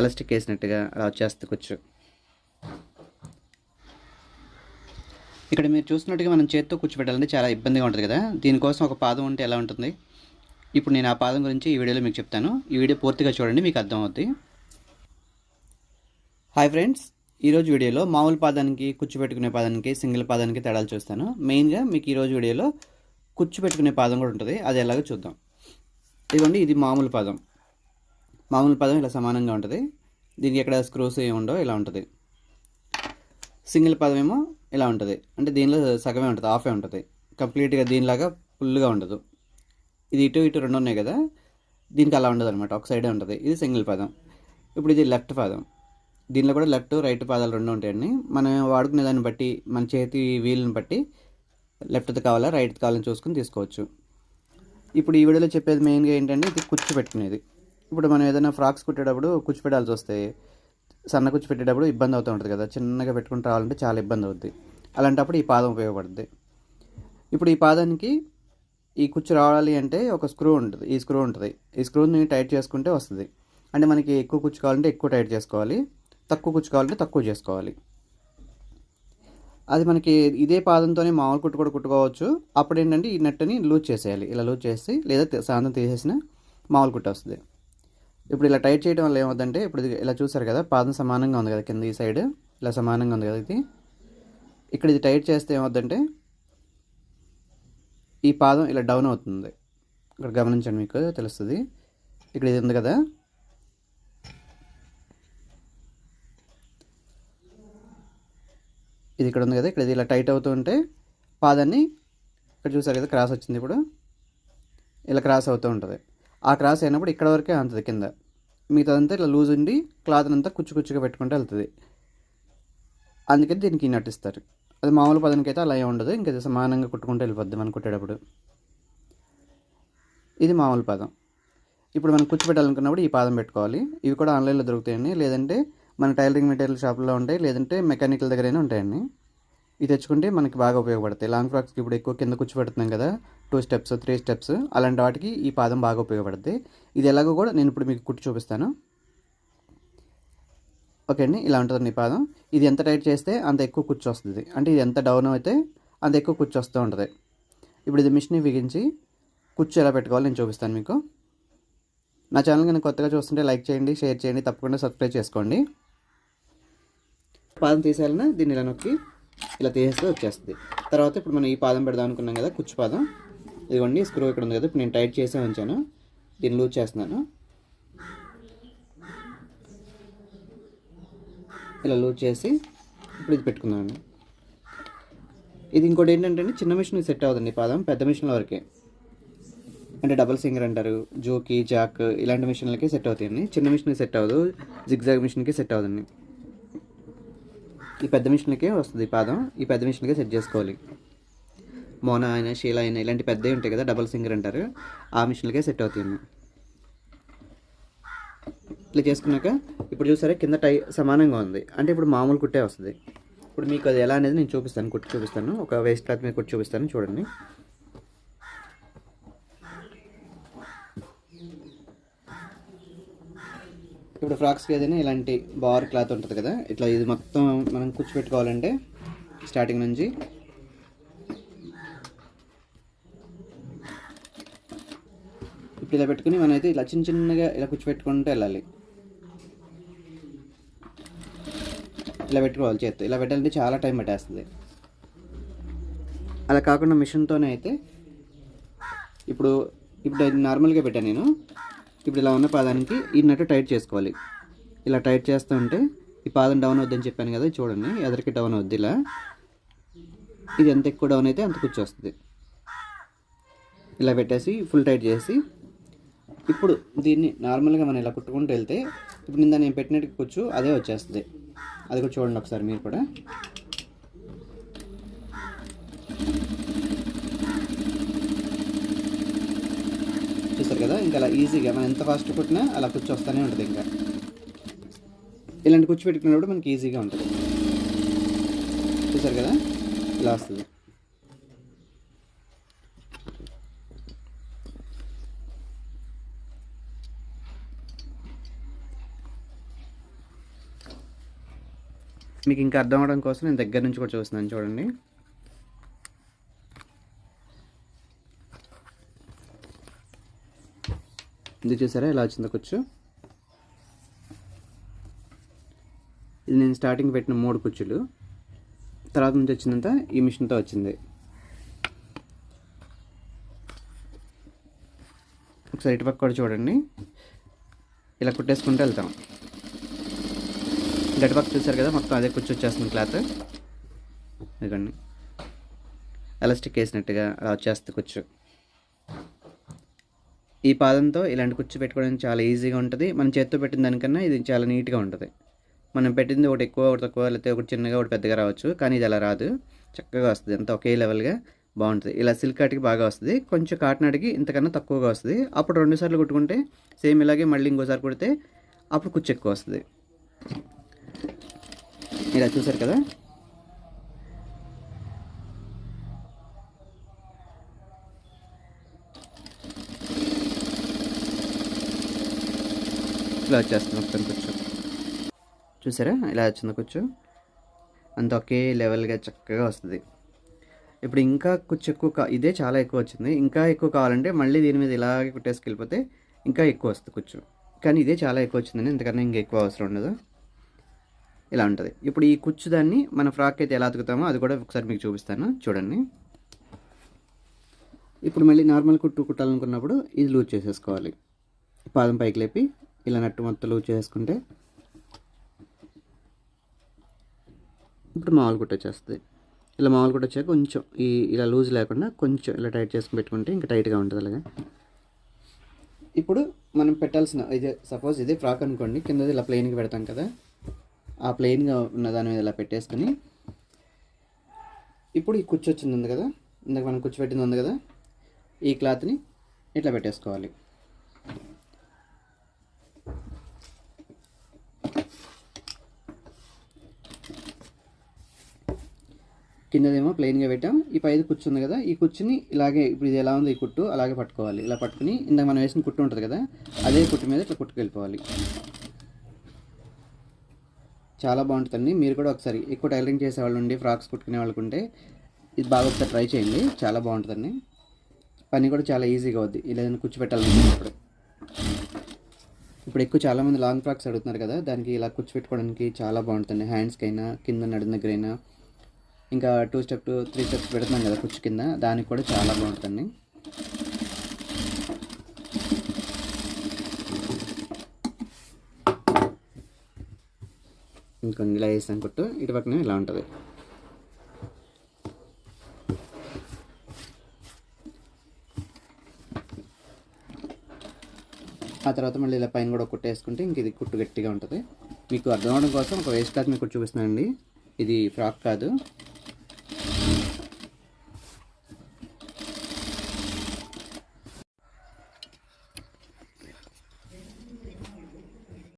Elastic వేసినట్టుగా అలా వచ్చేస్తుంది ఇక్కడ మీరు చూసినట్టుగా మనం చేత్తో కూర్చోబెట్టాలంటే చాలా ఇబ్బందిగా ఉంటుంది కదా. దీనికోసం ఒక పాదం ఉంటే ఎలా ఉంటుంది? ఇప్పుడు నేను ఆ పాదం గురించి ఈ వీడియోలో మీకు చెప్తాను. ఈ వీడియో పూర్తిగా చూడండి మీకు అర్థమవుతుంది హాయ్ ఫ్రెండ్స్ ఈరోజు వీడియోలో మామూలు పాదానికి కూర్చోబెట్టుకునే పాదానికి సింగిల్ పాదానికి తేడాలు చూస్తాను. మెయిన్గా మీకు ఈరోజు వీడియోలో కూర్చోబెట్టుకునే పాదం కూడా ఉంటుంది. అది ఎలాగో చూద్దాం. ఇదిగోండి ఇది మామూలు పాదం. మామూలు పదం ఇలా సమానంగా ఉంటుంది. దీనికి ఎక్కడ స్క్రూస్ ఏమి ఉండవు ఇలా ఉంటుంది. సింగిల్ పదం ఏమో ఇలా ఉంటుంది. అంటే దీనిలో సగమే ఉంటుంది ఆఫే ఉంటుంది. కంప్లీట్గా దీనిలాగా ఫుల్గా ఉండదు. ఇది ఇటు ఇటు రెండు ఉన్నాయి కదా దీనికి అలా ఉండదు అనమాట ఒక సైడే ఉంటుంది. ఇది సింగిల్ పాదం. ఇప్పుడు ఇది లెఫ్ట్ పాదం. దీనిలో కూడా లెఫ్ట్ రైట్ పాదాలు రెండు ఉంటాయండి. మనం వాడుకునే దాన్ని బట్టి మన చేతి వీలుని బట్టి లెఫ్ట్ది కావాలా రైట్ కావాలని చూసుకుని తీసుకోవచ్చు. ఇప్పుడు ఈ వీడియోలో చెప్పేది మెయిన్గా ఏంటంటే ఇది కుచ్చు పెట్టుకునేది. ఇప్పుడు మనం ఏదైనా ఫ్రాక్స్ కుట్టేటప్పుడు కుచ్చు పెట్టాల్సి వస్తే సన్న కుచ్చు పెట్టేటప్పుడు ఇబ్బంది అవుతూ ఉంటుంది కదా. చిన్నగా పెట్టుకుంటూ రావాలంటే చాలా ఇబ్బంది అవుద్ది. అలాంటప్పుడు ఈ పాదం ఉపయోగపడుద్ది. ఇప్పుడు ఈ పాదానికి ఈ కుచ్చు రావాలి అంటే ఒక స్క్రూ ఉంటుంది ఈ స్క్రూ ఉంటుంది. ఈ స్క్రూని టైట్ చేసుకుంటే వస్తుంది. అంటే మనకి ఎక్కువ కుచ్చు కావాలంటే ఎక్కువ టైట్ చేసుకోవాలి. తక్కువ కుచ్చు కావాలంటే తక్కువ చేసుకోవాలి. అది మనకి ఇదే పాదంతోనే మామూలు కుట్టు కూడా కుట్టుకోవచ్చు. అప్పుడు ఏంటంటే ఈ నెట్ని లూజ్ చేసేయాలి. ఇలా లూజ్ చేసి లేదా సాయంత్రం తీసేసిన మామూలు కుట్టు వస్తుంది. ఇప్పుడు ఇలా టైట్ చేయడం వల్ల ఏమవుతుందంటే ఇప్పుడు ఇది ఇలా చూసారు కదా పాదం సమానంగా ఉంది కదా కింద ఈ సైడ్. ఇలా సమానంగా ఉంది కదా ఇది. ఇక్కడ ఇది టైట్ చేస్తే ఏమవుతుందంటే ఈ పాదం ఇలా డౌన్ అవుతుంది. ఇక్కడ గమనించండి మీకు తెలుస్తుంది. ఇక్కడ ఇది ఉంది కదా. ఇది ఇక్కడ ఉంది కదా ఇక్కడ ఇది ఇలా టైట్ అవుతూ ఉంటే పాదాన్ని ఇక్కడ చూసారు కదా క్రాస్ వచ్చింది ఇప్పుడు. ఇలా క్రాస్ అవుతూ ఉంటుంది. ఆ క్రాస్ అయినప్పుడు ఇక్కడ వరకే అంతది కింద. మిగతాదంతా ఇలా లూజ్ ఉండి క్లాత్ అంతా కుచ్చు కుచ్చుగా పెట్టుకుంటే వెళ్తుంది. అందుకని దీనికి నటిస్తారు అది మామూలు పదానికి అయితే అలా ఏం ఉండదు. ఇంకా సమానంగా కుట్టుకుంటూ వెళ్ళిపోద్ది మనం కుట్టేటప్పుడు. ఇది మామూలు పదం. ఇప్పుడు మనం కుచ్చు పెట్టాలనుకున్నప్పుడు ఈ పాదం పెట్టుకోవాలి. ఇవి కూడా ఆన్లైన్లో దొరుకుతాయండి. లేదంటే మన టైలరింగ్ మెటీరియల్ షాప్లో ఉంటాయి. లేదంటే మెకానికల్ దగ్గరైనా ఉంటాయండి. ఇది తెచ్చుకుంటే మనకి బాగా ఉపయోగపడతాయి. లాంగ్ ఫ్రాక్స్కి ఇప్పుడు ఎక్కువ కింద కూర్చోబెడుతున్నాం కదా టూ స్టెప్స్ త్రీ స్టెప్స్ అలాంటి వాటికి ఈ పాదం బాగా ఉపయోగపడుతుంది ఇది ఎలాగో కూడా నేను ఇప్పుడు మీకు కుట్టి చూపిస్తాను. ఓకే అండి ఇలా ఉంటుంది ఈ పాదం. ఇది ఎంత టైట్ చేస్తే అంత ఎక్కువ కూర్చొస్తుంది. అంటే ఇది ఎంత డౌన్ అయితే అంత ఎక్కువ కూర్చొస్తూ ఉంటుంది. ఇప్పుడు ఇది మిషన్ బిగించి కుచ్చు ఎలా పెట్టుకోవాలో నేను చూపిస్తాను మీకు. నా ఛానల్ కనుక కొత్తగా చూస్తుంటే లైక్ చేయండి షేర్ చేయండి తప్పకుండా సబ్స్క్రైబ్ చేసుకోండి. పాదం తీసేయాలన్నా దీన్ని ఇలా నొక్కి ఇలా తీసేస్తే వచ్చేస్తుంది. తర్వాత ఇప్పుడు మనం ఈ పాదం పెడదాం అనుకున్నాం కదా కుచ్చు పాదం. ఇదిగోండి స్క్రూ ఇక్కడ ఉంది కదా ఇప్పుడు నేను టైట్ చేసే ఉంచాను. దీన్ని లూజ్ చేస్తున్నాను. ఇలా లూజ్ చేసి ఇప్పుడు ఇది పెట్టుకుందామండి. ఇది ఇంకోటి ఏంటంటే చిన్న మిషన్ సెట్ అవుతుంది పాదం పెద్ద మిషన్ల వరకే. అంటే డబల్ సింగర్ అంటారు జోకి జాక్ ఇలాంటి మిషన్లకి సెట్ అవుతాయండి. చిన్న మిషన్కి సెట్ అవ్వదు జిగ్జాగ్ మిషన్కి సెట్ అవుతుంది. ఈ పెద్ద మిషన్లకే వస్తుంది పాదం. ఈ పెద్ద మిషన్కే సెట్ చేసుకోవాలి. మోనా అయినా షీలా అయినా ఇలాంటి పెద్దవి ఉంటాయి కదా డబల్ సింగర్ అంటారు. ఆ మిషన్లకే సెట్ అవుతాయండి ఇట్లా చేసుకున్నాక ఇప్పుడు చూసారా కింద టై సమానంగా ఉంది. అంటే ఇప్పుడు మామూలు కుట్టే వస్తుంది. ఇప్పుడు మీకు అది ఎలా అనేది నేను చూపిస్తాను కుట్టి చూపిస్తాను. ఒక వేస్ట్ క్లాత్ మీద కుట్టి చూపిస్తాను చూడండి. ఇప్పుడు ఫ్రాక్స్కి ఏదైనా ఇలాంటి బార్ క్లాత్ ఉంటుంది కదా ఇట్లా ఇది మొత్తం మనం కూర్చోపెట్టుకోవాలంటే స్టార్టింగ్ నుంచి ఇప్పుడు ఇలా పెట్టుకుని మనం అయితే ఇలా చిన్న చిన్నగా ఇలా కూర్చోపెట్టుకుంటూ వెళ్ళాలి. ఇలా పెట్టుకోవాలి చేత్తో. ఇలా పెట్టాలంటే చాలా టైం పట్టేస్తుంది. అలా కాకుండా మిషన్తోనే అయితే ఇప్పుడు ఇప్పుడు నార్మల్గా పెట్టాను నేను. ఇప్పుడు ఇలా ఉన్న పాదానికి ఇన్నట్టు టైట్ చేసుకోవాలి. ఇలా టైట్ చేస్తూ ఉంటే ఈ పాదం డౌన్ అవుద్దని చెప్పాను కదా చూడండి ఎదరికి డౌన్ అవుద్ది ఇలా. ఇది ఎంత ఎక్కువ డౌన్ అయితే అంత కూర్చొస్తుంది ఇలా పెట్టేసి ఫుల్ టైట్ చేసి ఇప్పుడు దీన్ని నార్మల్గా మనం ఇలా కుట్టుకుంటూ వెళ్తే ఇప్పుడు నింద నేను పెట్టినట్టు కూర్చు అదే వచ్చేస్తుంది. అది కూడా చూడండి ఒకసారి మీరు కూడా. కదా ఇంకా అలా ఈజీగా మనం ఎంత ఫాస్ట్ కొట్టినా అలా కూర్చో వస్తూనే ఉంటుంది ఇంకా. ఇలాంటి కూర్చు పెట్టుకున్నప్పుడు మనకి ఈజీగా ఉంటుంది. చూసారు కదా? ఇలా వస్తుంది. మీకు ఇంకా అర్థం అవడం కోసం నేను దగ్గర నుంచి కూడా చూస్తున్నాను చూడండి. ఇది చూసారా? ఎలా వచ్చింది కుచ్చు. ఇది నేను స్టార్టింగ్ పెట్టిన మూడు కుచ్చులు. తర్వాత నుంచి వచ్చిందంతా ఈ మిషన్తో వచ్చింది. ఒకసారి ఇటుపక్క కూడా చూడండి. ఇలా కుట్టేసుకుంటూ వెళ్తాం. గడిపక్క చూసారు కదా? మొత్తం అదే కుర్చీ వచ్చేస్తుంది క్లాత్. ఇదిగోండి. ఎలాస్టిక్ వేసినట్టుగా అలా వచ్చేస్తుంది కుచ్చు. ఈ పాదంతో ఇలాంటి కుర్చీ పెట్టుకోవడానికి చాలా ఈజీగా ఉంటుంది. మనం చేత్తో పెట్టిన దానికన్నా ఇది చాలా నీట్గా ఉంటుంది. మనం పెట్టింది ఒకటి ఎక్కువ ఒకటి తక్కువ లేకపోతే ఒకటి చిన్నగా ఒకటి పెద్దగా రావచ్చు. కానీ ఇది అలా రాదు. చక్కగా వస్తుంది. అంతా ఒకే లెవెల్గా బాగుంటుంది. ఇలా సిల్క్ కాటికి బాగా వస్తుంది. కొంచెం కాటనాడికి ఇంతకన్నా తక్కువగా వస్తుంది. అప్పుడు రెండు సార్లు కుట్టుకుంటే సేమ్ ఇలాగే మళ్ళీ ఇంకోసారి కుడితే అప్పుడు కుచ్చు ఎక్కువ వస్తుంది. ఇలా చూసారు కదా? ఇలా వచ్చేస్తుంది మొత్తం కూర్చో. చూసారా? ఇలా వచ్చింది కూర్చో. అంత ఒకే లెవెల్గా చక్కగా వస్తుంది. ఇప్పుడు ఇంకా కొంచెం ఎక్కువ కా ఇదే చాలా ఎక్కువ వచ్చింది. ఇంకా ఎక్కువ కావాలంటే మళ్ళీ దీని మీద ఇలాగే కుట్టేసుకెళ్ళిపోతే ఇంకా ఎక్కువ వస్తుంది కూర్చో. కానీ ఇదే చాలా ఎక్కువ వచ్చిందని ఎందుకన్నా ఇంకా ఎక్కువ అవసరం ఉండదు. ఇలా ఉంటుంది. ఇప్పుడు ఈ కుచ్చు దాన్ని మన ఫ్రాక్ అయితే ఎలా అతుకుతామో అది కూడా ఒకసారి మీకు చూపిస్తాను. చూడండి. ఇప్పుడు మళ్ళీ నార్మల్ కుట్టు కుట్టాలనుకున్నప్పుడు ఇది లూజ్ చేసేసుకోవాలి. పాదం పైకి లేపి ఇలా నట్టు మొత్తం లూజ్ చేసుకుంటే ఇప్పుడు మామూలు కుట్ట వచ్చేస్తుంది. ఇలా మామూలు కుట్ట వచ్చాక కొంచెం ఈ ఇలా లూజ్ లేకుండా కొంచెం ఇలా టైట్ చేసుకుని పెట్టుకుంటే ఇంకా టైట్గా ఉంటుంది అలాగే. ఇప్పుడు మనం పెట్టాల్సిన ఇది సపోజ్ ఇది ఫ్రాక్ అనుకోండి కిందది ఇలా ప్లెయిన్గా పెడతాం కదా. ఆ ప్లెయిన్గా ఉన్న దాని మీద ఇలా పెట్టేసుకుని ఇప్పుడు ఈ కుచ్చు వచ్చింది ఉంది కదా ఇందాక మనం కుచ్చు పెట్టింది ఉంది కదా ఈ క్లాత్ని ఇట్లా పెట్టేసుకోవాలి. కిందదేమో ప్లెయిన్గా పెట్టాం. ఈ పైది కుచ్చు ఉంది కదా ఈ కుచ్చుని ఇలాగే ఇప్పుడు ఇది ఎలా ఉంది ఈ కుట్టు అలాగే పట్టుకోవాలి. ఇలా పట్టుకుని ఇందాక మనం వేసిన కుట్టు ఉంటుంది కదా అదే కుట్టు మీద ఇట్లా కుట్టుకెళ్ళిపోవాలి. చాలా బాగుంటుందండి మీరు కూడా ఒకసారి ఎక్కువ టైలరింగ్ చేసే వాళ్ళు ఉండి ఫ్రాక్స్ కుట్టుకునే వాళ్ళకు ఉంటే ఇది బాగా ఒకసారి ట్రై చేయండి. చాలా బాగుంటుందండి పని కూడా చాలా ఈజీగా అవుద్ది. ఇలా ఏదైనా కూర్చోపెట్టాలనుకున్నప్పుడు ఇప్పుడు. ఎక్కువ చాలామంది లాంగ్ ఫ్రాక్స్ అడుగుతున్నారు కదా దానికి ఇలా కూర్చోపెట్టుకోవడానికి చాలా బాగుంటుంది హ్యాండ్స్కి అయినా కింద నడిన దగ్గరైనా ఇంకా two step two three steps పెడుతున్నాం కదా కుచ్చు కింద. దానికి కూడా చాలా బాగుంటుంది ఇంకొన్ని ఇలా వేసాం కుట్టు. ఇటు పక్కన ఇలా ఉంటుంది. ఆ తర్వాత మళ్ళీ ఇలా పైన కూడా కుట్టేసుకుంటే ఇంక ఇది కుట్టు గట్టిగా ఉంటుంది. మీకు అర్థం అవడం కోసం ఒక వేస్ట్ క్లాత్ మీకు చూపిస్తున్నానండి ఇది ఫ్రాక్ కాదు.